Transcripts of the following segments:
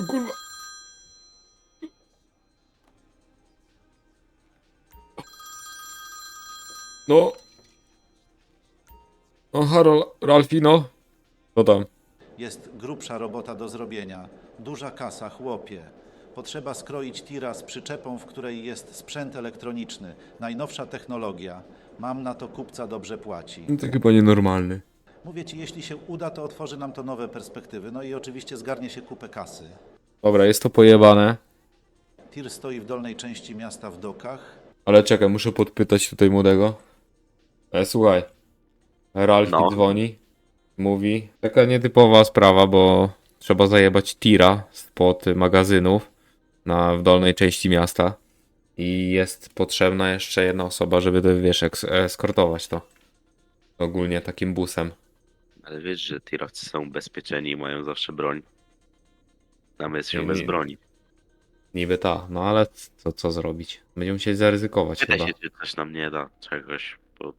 O kurwa. No. No, Harol, Ralfino. Co tam? Jest grubsza robota do zrobienia. Duża kasa, chłopie. Potrzeba skroić tira z przyczepą, w której jest sprzęt elektroniczny. Najnowsza technologia. Mam na to kupca dobrze płaci. No, To chyba nienormalny. Mówię ci, jeśli się uda, to otworzy nam to nowe perspektywy. No i oczywiście zgarnie się kupę kasy. Dobra, jest to pojebane. Tir stoi w dolnej części miasta w dokach. Ale czekaj, muszę podpytać tutaj młodego. E, słuchaj. Ralfi No. dzwoni. Mówi. Taka nietypowa sprawa, bo trzeba zajebać tira spod magazynów na, w dolnej części miasta. I jest potrzebna jeszcze jedna osoba, żeby to, wiesz, eks- eskortować to. Ogólnie takim busem. Ale wiesz, że tirowcy są ubezpieczeni i mają zawsze broń. A my jesteśmy Nie, bez nie. broni. Niby ta, no ale co, co zrobić? Będziemy musieli zaryzykować Pytaj chyba. się, czy coś nam nie da czegoś, bo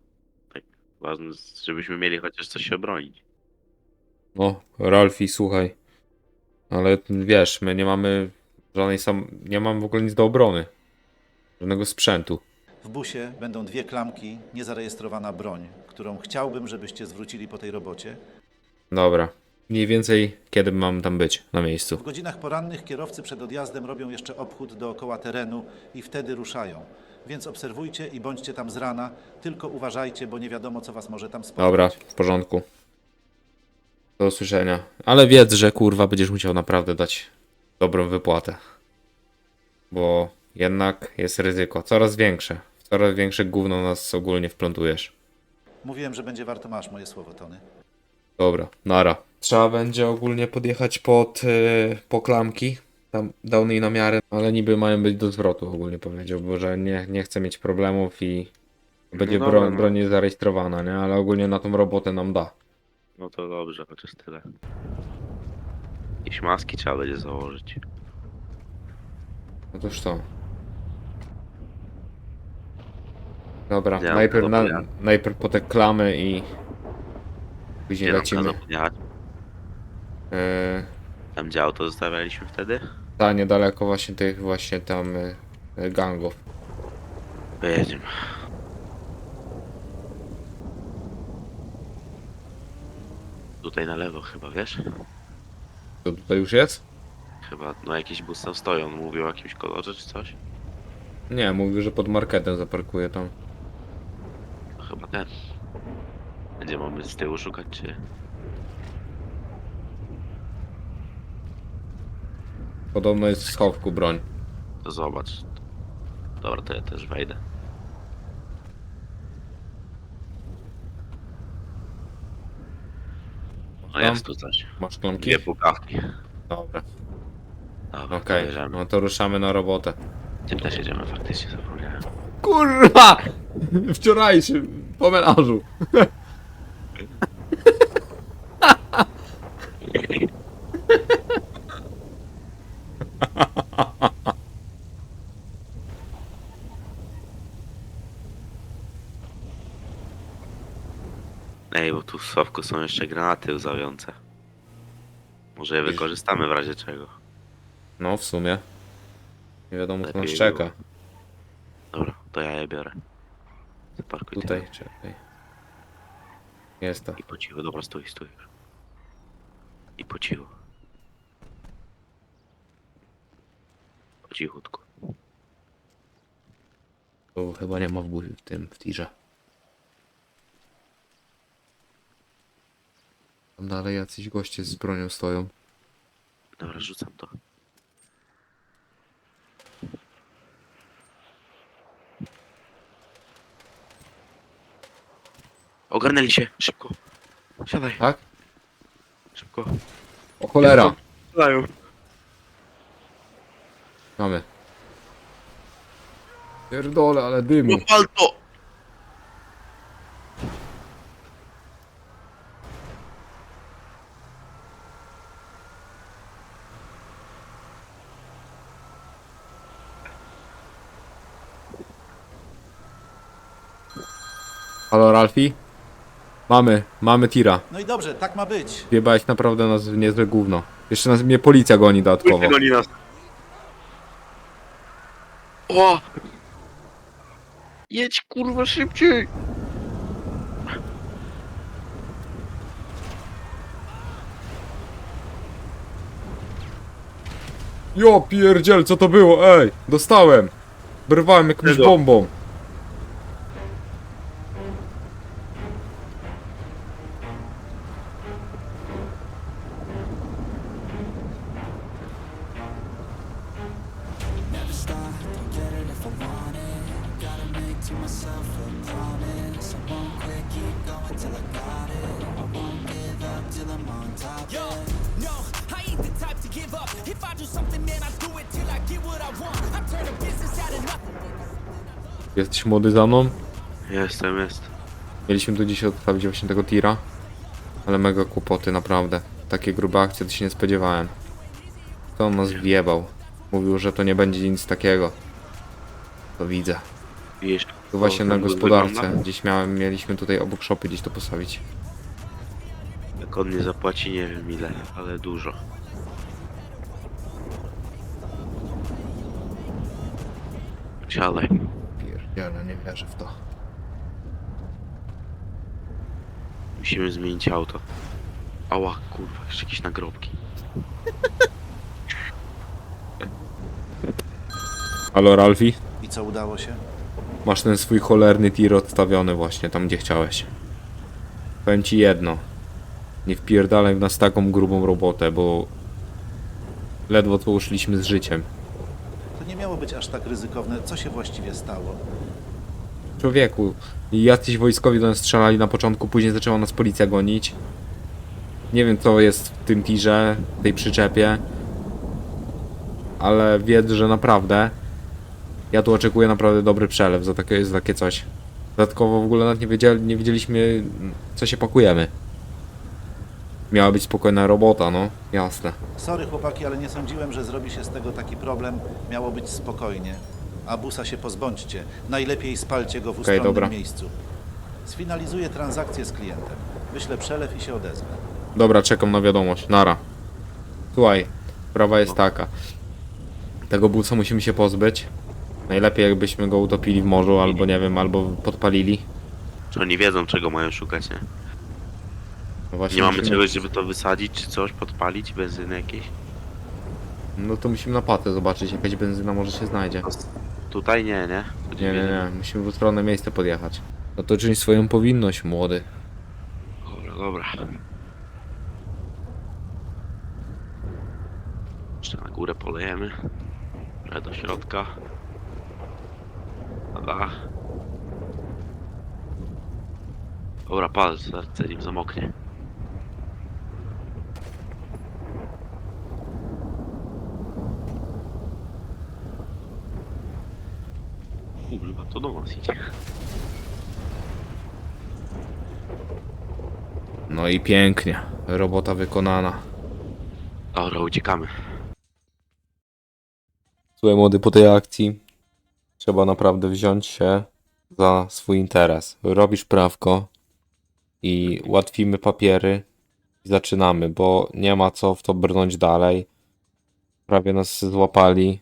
tak ważne jest, żebyśmy mieli chociaż coś się obronić. No, Ralfi, słuchaj. Ale wiesz, my nie mamy żadnej sam. Nie mam w ogóle nic do obrony. Żadnego sprzętu. W busie będą dwie klamki, niezarejestrowana broń, którą chciałbym, żebyście zwrócili po tej robocie. Dobra. Mniej więcej kiedy mam tam być na miejscu. W godzinach porannych kierowcy przed odjazdem robią jeszcze obchód dookoła terenu i wtedy ruszają. Więc obserwujcie i bądźcie tam z rana, tylko uważajcie, bo nie wiadomo, co was może tam spotkać. Dobra, w porządku. Do usłyszenia. Ale wiedz, że kurwa będziesz musiał naprawdę dać dobrą wypłatę. Bo jednak jest ryzyko. Coraz większe. W coraz większe gówno nas ogólnie wplątujesz. Mówiłem, że będzie warto, masz moje słowo, Tony. Dobra, nara. Trzeba będzie ogólnie podjechać pod yy, po klamki. Tam dał mi na miarę, ale niby mają być do zwrotu ogólnie powiedział, bo że nie, nie chce mieć problemów i będzie No dobra, broń, no. broń zarejestrowana, nie? Ale ogólnie na tą robotę nam da. No to dobrze, chociaż tyle. Jakieś maski trzeba będzie założyć. No to? Dobra, Ja, najpierw, na, najpierw po te klamy i później Gdzie lecimy. Tam gdzie auto zostawialiśmy wtedy? ta niedaleko właśnie tych właśnie tam yy, gangów. Pojedziemy. Tutaj na lewo chyba, wiesz? To tutaj już jest? Chyba, no jakiś bus tam stoi, on mówił o jakimś kolorze czy coś? Nie, mówił, że pod marketem zaparkuje tam. No chyba ten. Będzie mamy z tyłu szukać, czy... Podobno jest w schowku broń. To zobacz. Dobra, to ja też wejdę. No Tam? jest tu coś. Masz klamki? Dwie pukawki. Dobra, Dobra, okej. okay. No to ruszamy na robotę. Tym też jedziemy faktycznie, zapomniałem. Kurwa! Wczorajszy, po melanżu. Ej, bo tu w Sławku są jeszcze granaty łzawiące. Może je wykorzystamy w razie czego. No, w sumie. Nie wiadomo, co nas Lepiej czeka. było. Dobra, to ja je biorę. Zaparkuj Tutaj, tutaj. czekaj. Jest to. I po cichu, dobra, stój, stój. I po cichu. Po cichutku. Tu chyba nie ma w, bu- w tym, w tirze. Tam dalej jacyś goście z bronią stoją. Dobra, rzucam to. Ogarnęli się, szybko. Siadaj, Tak? szybko. O cholera! Dają. Mamy. Pierdole, ale dymu. No pal to! Halo, Ralfi? Mamy, mamy tira. No i dobrze, tak ma być. Wjebałeś naprawdę nas w niezłe gówno. Jeszcze nas mnie policja goni dodatkowo. Goni nas. O! Jedź kurwa szybciej! Jo pierdziel, co to było? Ej, dostałem. Brwałem jakąś Czego? bombą. Młody za mną? Jestem, jest. Mieliśmy tu dzisiaj odprawić właśnie tego tira. Ale mega kłopoty, naprawdę. Takie grube akcje to się nie spodziewałem. To on nas wjebał. Mówił, że to nie będzie nic takiego. To widzę. Wiesz, Tu właśnie na gospodarce. Gdzieś miałem, mieliśmy tutaj obok szopy gdzieś to postawić. Jak on nie zapłaci, nie wiem ile, ale dużo. Siadaj. Pierdziele, nie wierzę w to. Musimy zmienić auto. Ała, kurwa, jeszcze jakieś nagrobki. Halo Ralfi? I co udało się? Masz ten swój cholerny tir odstawiony właśnie tam gdzie chciałeś. Powiem ci jedno. Nie wpierdalaj w nas taką grubą robotę, bo ledwo co uszliśmy z życiem. To nie miało być aż tak ryzykowne. Co się właściwie stało? Człowieku, jacyś wojskowi do nas strzelali na początku, później zaczęła nas policja gonić. Nie wiem co jest w tym tirze, w tej przyczepie. Ale wiedz, że naprawdę ja tu oczekuję naprawdę dobry przelew za takie, za takie coś. Dodatkowo w ogóle nawet nie, wiedzieli, nie wiedzieliśmy co się pakujemy. Miała być spokojna robota, no jasne. Sorry chłopaki, ale nie sądziłem, że zrobi się z tego taki problem. Miało być spokojnie. A busa się pozbądźcie. Najlepiej spalcie go w ustronnym dobra. miejscu. Sfinalizuję transakcję z klientem. Wyślę przelew i się odezwę. Dobra, czekam na wiadomość. Nara. Słuchaj, sprawa jest taka. Tego busa musimy się pozbyć. Najlepiej jakbyśmy go utopili w morzu, albo nie wiem, albo podpalili. Czy oni wiedzą, czego mają szukać, nie? No właśnie Nie mamy musimy- czegoś, żeby to wysadzić, czy coś, podpalić, benzyny jakieś? No to musimy na patę zobaczyć, jakaś benzyna może się znajdzie. Tutaj nie, nie? Nie, nie, nie, musimy w ustronne miejsce podjechać. No to czyń swoją powinność, młody. Dobra, dobra. Jeszcze na górę polejemy. Trochę do środka. Na dach. Dobra, pal, zanim zamoknie. Kurwa, to do nas idzie. No i pięknie. Robota wykonana. Dobra, uciekamy. Słuchaj młody, po tej akcji trzeba naprawdę wziąć się za swój interes. Robisz prawko i łatwimy papiery i zaczynamy, bo nie ma co w to brnąć dalej. Prawie nas złapali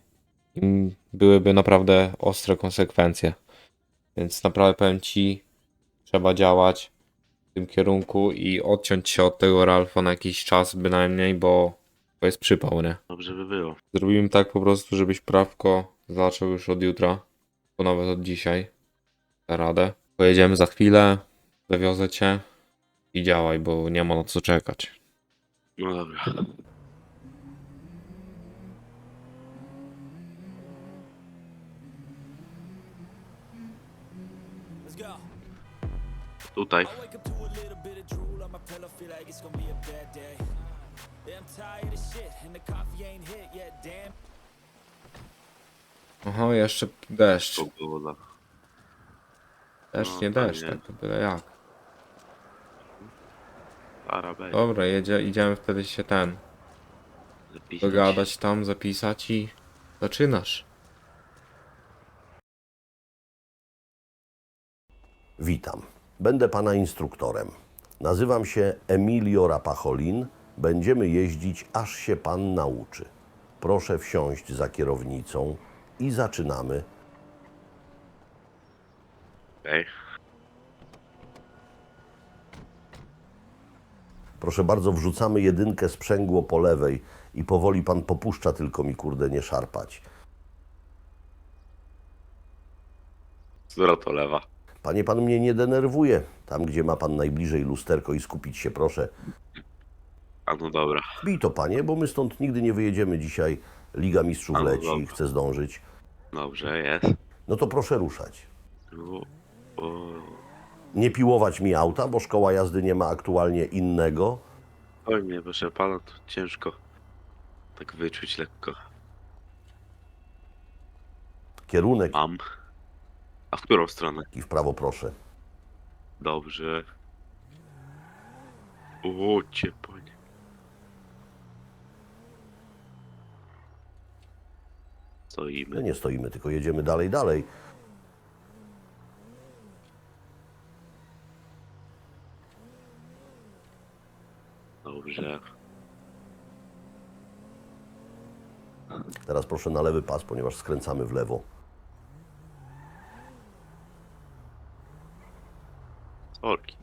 byłyby naprawdę ostre konsekwencje. Więc naprawdę powiem Ci, trzeba działać w tym kierunku i odciąć się od tego Ralfa na jakiś czas bynajmniej, bo to jest przypał, nie? Dobrze by było. Zrobimy tak po prostu, żebyś prawko zaczął już od jutra, bo nawet od dzisiaj. Da radę. Pojedziemy za chwilę, zawiozę cię i działaj, bo nie ma na co czekać. No dobra. Damn. Aha, jeszcze deszcz. Deszcz, No, nie deszcz, nie. tak to byle jak. Arabej. Dobra, jedzie, idziemy wtedy się ten, Zapisać. dogadać tam, zapisać i zaczynasz. Witam. Będę pana instruktorem. Nazywam się Emilio Rapacholin. Będziemy jeździć, aż się pan nauczy. Proszę wsiąść za kierownicą i zaczynamy. Okej. Proszę bardzo, wrzucamy jedynkę sprzęgło po lewej i powoli pan popuszcza, tylko mi kurde nie szarpać. Zwrot to lewa. Panie, pan mnie nie denerwuje. Tam, gdzie ma pan najbliżej lusterko i skupić się, proszę. A no dobra. Bij to, panie, bo my stąd nigdy nie wyjedziemy dzisiaj. Liga Mistrzów A, no leci, dobra. chcę zdążyć. Dobrze, jest. No to proszę ruszać. O, o. Nie piłować mi auta, bo szkoła jazdy nie ma aktualnie innego. Oj nie, proszę pana, to ciężko tak wyczuć lekko. Kierunek Mam. A w którą stronę? i w prawo, proszę. Dobrze. O, cię panie. No Stoimy. nie stoimy, tylko jedziemy dalej, dalej. Dobrze. Teraz proszę na lewy pas, ponieważ skręcamy w lewo. Sorki.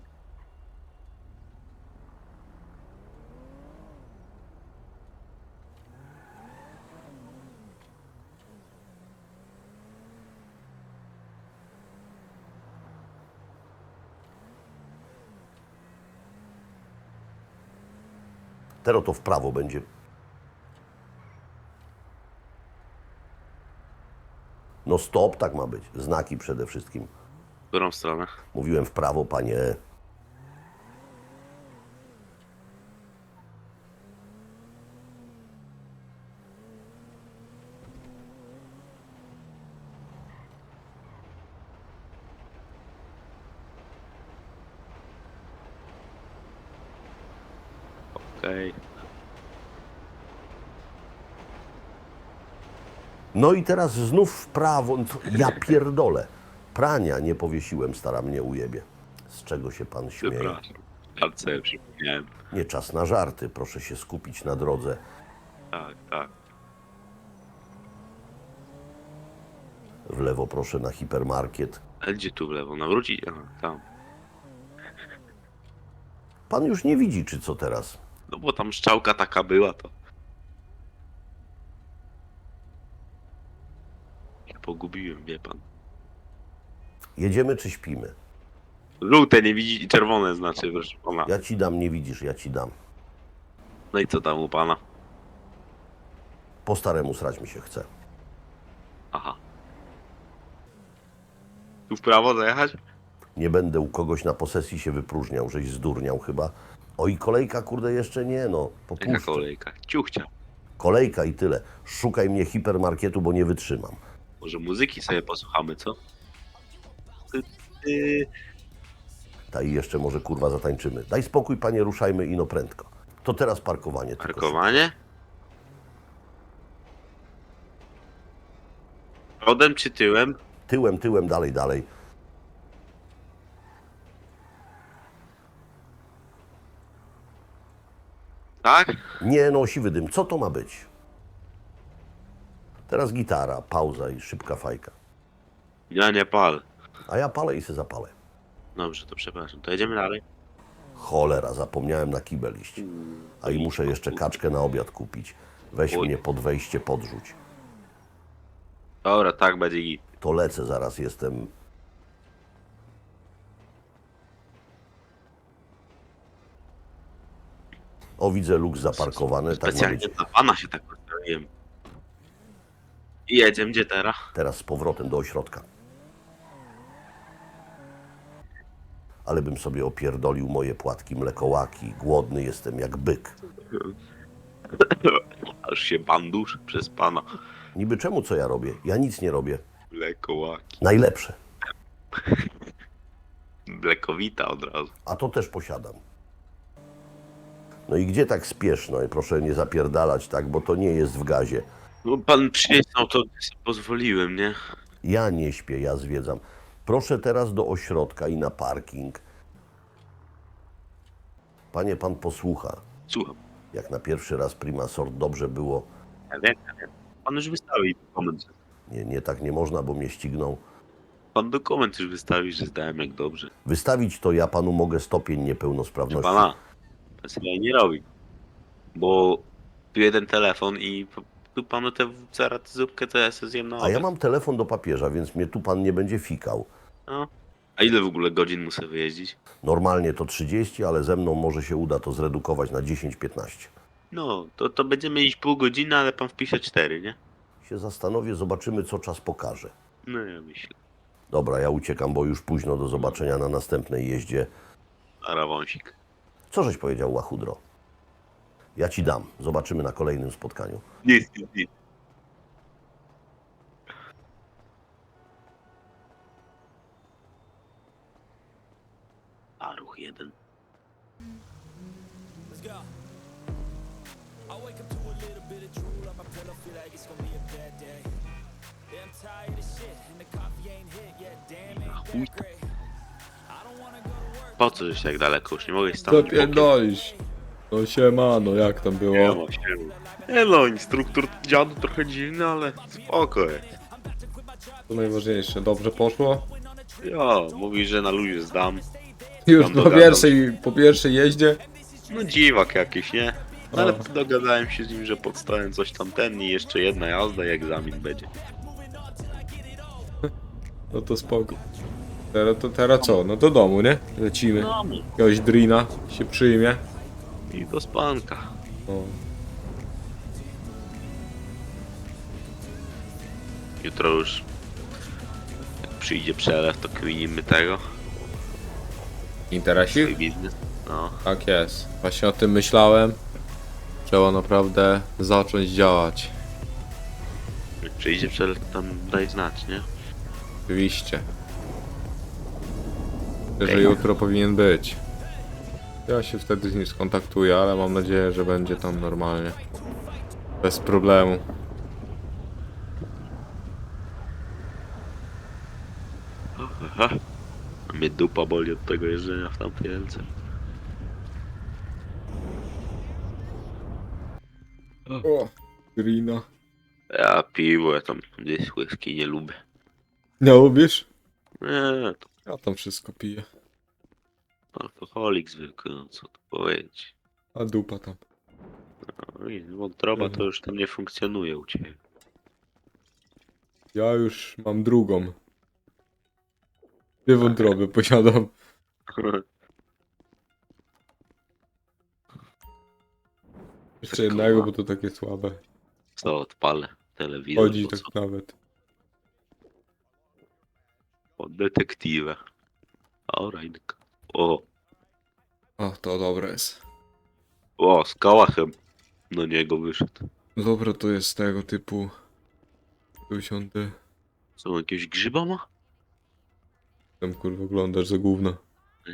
Teraz to w prawo będzie. No stop, tak ma być. Znaki przede wszystkim. W którą stronę? Mówiłem w prawo, panie. Okej. No i teraz znów w prawo. Ja pierdolę. Prania nie powiesiłem, stara mnie ujebie. Z czego się pan śmieje? Przepraszam. Przypomniałem. Nie czas na żarty, proszę się skupić na drodze. Tak, tak. W lewo proszę na hipermarket. Ale gdzie tu w lewo? Nawrócić? Aha, tam. Pan już nie widzi, czy co teraz? No bo tam szczałka taka była, to... Się Pogubiłem, wie pan. Jedziemy czy śpimy? Żółte nie widzi i czerwone znaczy, proszę pana. Ja ci dam, nie widzisz, ja ci dam. No i co tam u pana? Po staremu srać mi się chce. Aha. Tu w prawo zajechać? Nie będę u kogoś na posesji się wypróżniał, żeś zdurniał chyba. O i kolejka, kurde, jeszcze nie, no. Jaka Popuszczę. kolejka? Ciuchcia. Kolejka i tyle. Szukaj mnie hipermarketu, bo nie wytrzymam. Może muzyki sobie posłuchamy, co? Ty, ty. Ta i jeszcze może kurwa zatańczymy. Daj spokój, panie, ruszajmy ino prędko. To teraz parkowanie. tylko Parkowanie? Przodem czy tyłem? Tyłem, tyłem, dalej, dalej. Tak? Nie, no siwy dym. Co to ma być? Teraz gitara, pauza i szybka fajka. Ja nie pal. A ja palę i se zapalę. Dobrze, to przepraszam. To jedziemy dalej. Cholera, zapomniałem na kibel iść. A i muszę jeszcze kaczkę na obiad kupić. Weź Oj. mnie pod wejście, podrzuć. Dobra, tak będzie git. To lecę, zaraz jestem. O, widzę luk zaparkowany. Tak ma Specjalnie być. dla pana się tak ustawiłem. I jedziemy gdzie teraz? Teraz z powrotem do ośrodka. Ale bym sobie opierdolił moje płatki mlekołaki. Głodny jestem jak byk. Aż się bandusz przez pana. Niby czemu co ja robię? Ja nic nie robię. Mlekołaki. Najlepsze. Mlekowita od razu. A to też posiadam. No i gdzie tak spieszno? I proszę nie zapierdalać tak, bo to nie jest w gazie. No pan przyjechał, to sobie pozwoliłem, nie? Ja nie śpię, ja zwiedzam. Proszę teraz do ośrodka i na parking. Panie pan posłucha. Słucham. Jak na pierwszy raz prima sort dobrze było, Ja wiem, ja wiem. Pan już wystawił dokument. nie, nie tak nie można, bo mnie ścigną. Pan dokument już wystawił, że zdałem jak dobrze. Wystawić to ja panu mogę stopień niepełnosprawności. pana, pan sobie nie robi. Bo tu jeden telefon i p- tu panu te zaraz zupkę to ja sobie zjem na A ja obiad. mam telefon do papieża, więc mnie tu pan nie będzie fikał. No. A ile w ogóle godzin muszę wyjeździć? Normalnie to 30, ale ze mną może się uda to zredukować na 10-15. No, to, to będziemy iść pół godziny, ale pan wpisze cztery, nie? Się zastanowię, zobaczymy co czas pokaże. No ja myślę. Dobra, ja uciekam, bo już późno do zobaczenia na następnej jeździe. A rawąsik. Co żeś powiedział, Łachudro? Ja ci dam. Zobaczymy na kolejnym spotkaniu. Nic, nic, nic. Like it's gonna be a bad day. Yeah, I'm tired of shit, and the coffee ain't hit yet. Damn, ain't that great. I don't wanna go to work. Po co żeś tak daleko? Już nie mogę stanąć bokiem. Zapierdolisz. No siemano, jak tam Nie było? ma się. No, instruktor dziadu trochę dziwny, ale spoko jest. To najważniejsze, dobrze poszło? Ja, mówi, że na luzie zdam. Już Tam po pierwszej, po pierwszej jeździe? No dziwak jakiś, nie? No, ale dogadałem się z nim, że podstałem coś tam ten i jeszcze jedna jazda i egzamin będzie. No to spoko. Teraz, to, teraz co? No do domu, nie? Lecimy. No Jakiegoś drina się przyjmie. i do spanka. No. Jutro już jak przyjdzie przelew, to kminimy tego. Swój Interesik? biznes. No, Tak jest. Właśnie o tym myślałem. Trzeba naprawdę zacząć działać. jak przyjdzie przelew, to tam daj znać, nie? Oczywiście. Że jutro powinien być. Ja się wtedy z nim skontaktuję, ale mam nadzieję, że będzie tam normalnie. Bez problemu. Aha. Mnie dupa boli od tego jeżdżenia w tamtej ręce. O, Grina. Ja piwo, ja tam gdzieś whisky nie lubię. Nie lubisz? Nie, to Ja tam wszystko piję. alkoholik zwykły, no co tu powiedzieć. A dupa tam. No i wątroba to Mhm. już tam nie funkcjonuje u ciebie. Ja już mam drugą. Dwie wątroby posiadam. Jeszcze jednego, bo to takie słabe. Co, odpalę telewizor, Chodzi tak co? nawet. O, detektywę. O, Rajnka. O, O, to dobre jest. o, z kałachem do niego wyszedł. Dobra, to jest tego typu... Usiądę. Co, on jakiegoś grzyba ma? Tam kurwa oglądasz za gówno.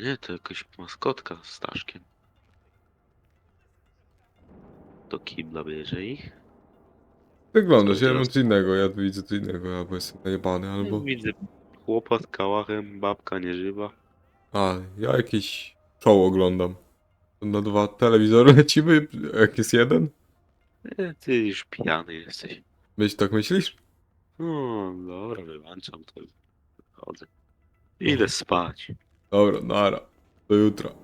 Nie, to jakaś maskotka z Staszkiem. Do kibla bierze ich? Wyglądasz, ja mam co innego, ja widzę co innego, albo jestem najebany, albo... Widzę chłopa z kałachem, babka nieżywa. A, ja jakiś show oglądam. Na dwa telewizory lecimy, jak jest jeden? E, ty już pijany jesteś. Myśl, tak myślisz? No, dobra, wyłączam to. Chodzę. Idę spać. Dobra, nara. Do jutra.